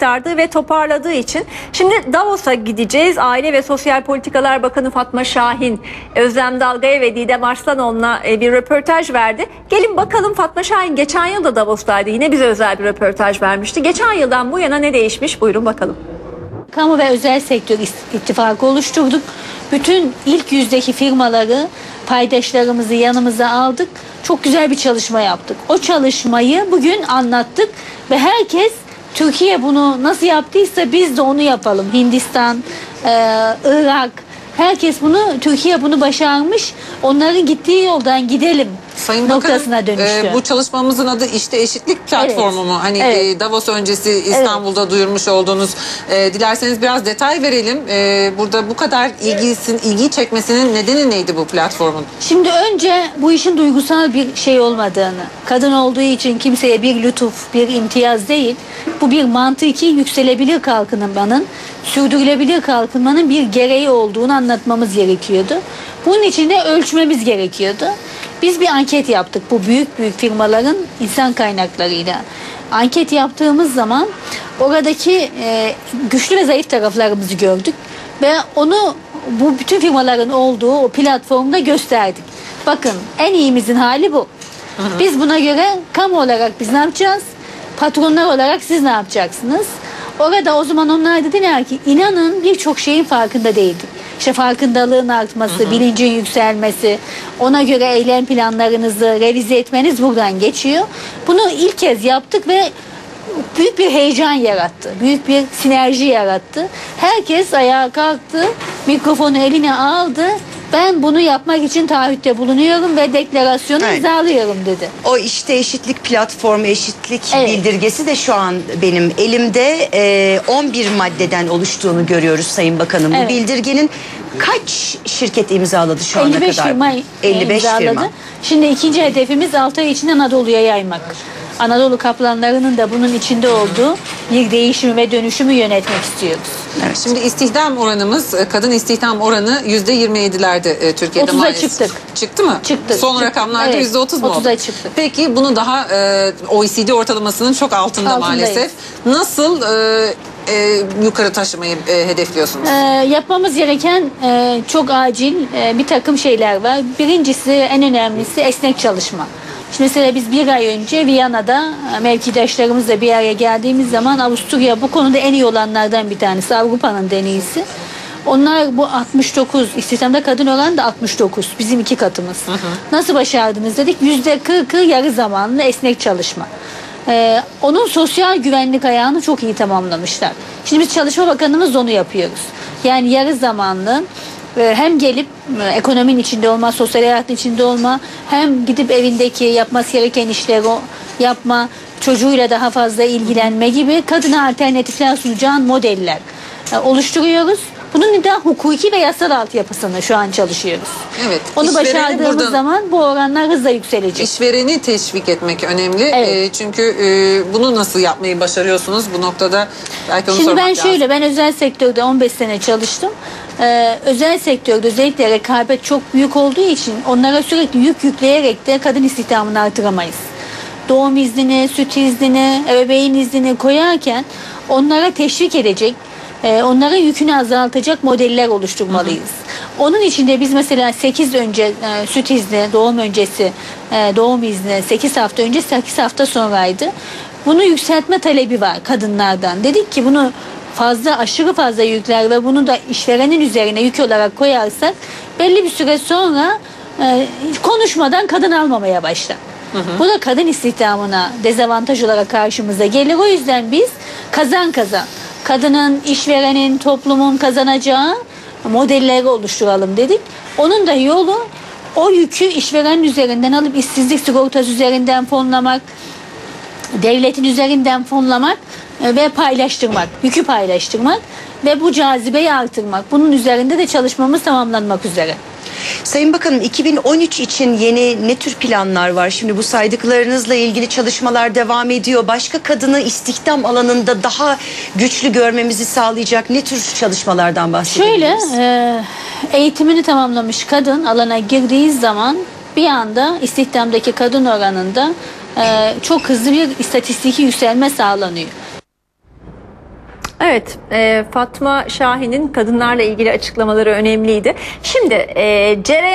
aktardığı ve toparladığı için. Şimdi Davos'a gideceğiz. Aile ve Sosyal Politikalar Bakanı Fatma Şahin, Özlem Dalgaya ve Didem Arslanoğlu'na e, bir röportaj verdi. Gelin bakalım Fatma Şahin geçen yıl da Davos'taydı. Yine bize özel bir röportaj vermişti. Geçen yıldan bu yana ne değişmiş? Buyurun bakalım. Kamu ve özel sektör ittifakı oluşturduk. Bütün ilk yüzdeki firmaları, paydaşlarımızı yanımıza aldık. Çok güzel bir çalışma yaptık. O çalışmayı bugün anlattık ve herkes Türkiye bunu nasıl yaptıysa biz de onu yapalım. Hindistan, Irak, herkes bunu Türkiye bunu başarmış. Onların gittiği yoldan gidelim Sayın noktasına Bakanım, dönüştü. e, bu çalışmamızın adı işte eşitlik platformu Evet. mu? Hani Evet. e, Davos öncesi İstanbul'da duyurmuş olduğunuz. E, dilerseniz biraz detay verelim. E, burada bu kadar ilgisin, ilgi çekmesinin nedeni neydi bu platformun? Şimdi önce bu işin duygusal bir şey olmadığını, kadın olduğu için kimseye bir lütuf, bir imtiyaz değil, bu bir mantıki yükselebilir kalkınmanın, sürdürülebilir kalkınmanın bir gereği olduğunu anlatmamız gerekiyordu. Bunun için de ölçmemiz gerekiyordu. Biz bir anket yaptık bu büyük büyük firmaların insan kaynaklarıyla. Anket yaptığımız zaman oradaki e, güçlü ve zayıf taraflarımızı gördük ve onu bu bütün firmaların olduğu o platformda gösterdik. Bakın en iyimizin hali bu. Biz buna göre kamu olarak biz ne yapacağız? Patronlar olarak siz ne yapacaksınız? Orada o zaman onlar dediler ki inanın birçok şeyin farkında değildik. İşte farkındalığın artması, bilincin yükselmesi, ona göre eylem planlarınızı revize etmeniz buradan geçiyor. Bunu ilk kez yaptık ve büyük bir heyecan yarattı. Büyük bir sinerji yarattı. Herkes ayağa kalktı, mikrofonu eline aldı. Ben bunu yapmak için taahhütte bulunuyorum ve deklarasyonu Evet. imzalıyorum dedi. O işte eşitlik platformu, eşitlik Evet. bildirgesi de şu an benim elimde e, 11 maddeden oluştuğunu görüyoruz Sayın Bakanım. Bu Evet. bildirgenin kaç şirket imzaladı şu ana 55 kadar? firma 55 imzaladı. firma. Şimdi ikinci hedefimiz 6 ay içinde Anadolu'ya yaymak. Anadolu kaplanlarının da bunun içinde olduğu bir değişimi ve dönüşümü yönetmek istiyoruz. Evet. Şimdi istihdam oranımız, e, kadın istihdam oranı yüzde 27'lerde e, Türkiye'de 30'a maalesef. çıktık. Çıktı mı? Çıktı. Son Çıktı. rakamlarda Evet, yüzde 30 mu 30'a oldu? çıktık. Peki bunu daha e, OECD ortalamasının çok altında Altındayız. maalesef. Nasıl e, e, yukarı taşımayı e, hedefliyorsunuz? Ee, yapmamız gereken e, çok acil e, bir takım şeyler var. Birincisi en önemlisi esnek çalışma. Şimdi mesela biz bir ay önce Viyana'da e, mevkidaşlarımızla bir araya geldiğimiz zaman Avusturya bu konuda en iyi olanlardan bir tanesi. Avrupa'nın en iyisi. Onlar bu 69 istihdamda kadın oranı da 69 bizim iki katımız. Nasıl başardınız dedik yüzde 40'ı yarı zamanlı esnek çalışma. Ee, onun sosyal güvenlik ayağını çok iyi tamamlamışlar. Şimdi biz Çalışma Bakanımız onu yapıyoruz. Yani yarı zamanlı hem gelip e, ekonominin içinde olma, sosyal hayatın içinde olma, hem gidip evindeki yapması gereken işleri o yapma, çocuğuyla daha fazla ilgilenme gibi kadına alternatifler sunacağın modeller e, oluşturuyoruz. Bunun da hukuki ve yasal altyapısını şu an çalışıyoruz. Evet. Onu başardığımız buradan- zaman bu oranlar hızla yükselecek. İşvereni teşvik etmek önemli. Evet. E, çünkü e, bunu nasıl yapmayı başarıyorsunuz bu noktada? Belki onu Şimdi ben lazım. şöyle ben özel sektörde 15 sene çalıştım. Ee, özel sektörde özellikle rekabet çok büyük olduğu için onlara sürekli yük yükleyerek de kadın istihdamını artıramayız. Doğum iznini, süt iznini, ebeveyn iznini koyarken onlara teşvik edecek, e, onların yükünü azaltacak modeller oluşturmalıyız. Onun için de biz mesela 8 önce e, süt izni, doğum öncesi e, doğum izni 8 hafta önce 8 hafta sonraydı. Bunu yükseltme talebi var kadınlardan. Dedik ki bunu fazla aşırı fazla yükler ve bunu da işverenin üzerine yük olarak koyarsak belli bir süre sonra e, konuşmadan kadın almamaya başlar. Bu da kadın istihdamına dezavantaj olarak karşımıza gelir. O yüzden biz kazan kazan kadının, işverenin, toplumun kazanacağı modelleri oluşturalım dedik. Onun da yolu o yükü işverenin üzerinden alıp işsizlik sigortası üzerinden fonlamak, devletin üzerinden fonlamak e, ve paylaştırmak, yükü paylaştırmak ve bu cazibeyi artırmak. Bunun üzerinde de çalışmamız tamamlanmak üzere. Sayın Bakanım 2013 için yeni ne tür planlar var? Şimdi bu saydıklarınızla ilgili çalışmalar devam ediyor. Başka kadını istihdam alanında daha güçlü görmemizi sağlayacak ne tür çalışmalardan bahsedebiliriz? Şöyle e, eğitimini tamamlamış kadın alana girdiği zaman bir anda istihdamdaki kadın oranında çok hızlı bir istatistiki yükselme sağlanıyor. Evet, e, Fatma Şahin'in kadınlarla ilgili açıklamaları önemliydi. Şimdi e, Cere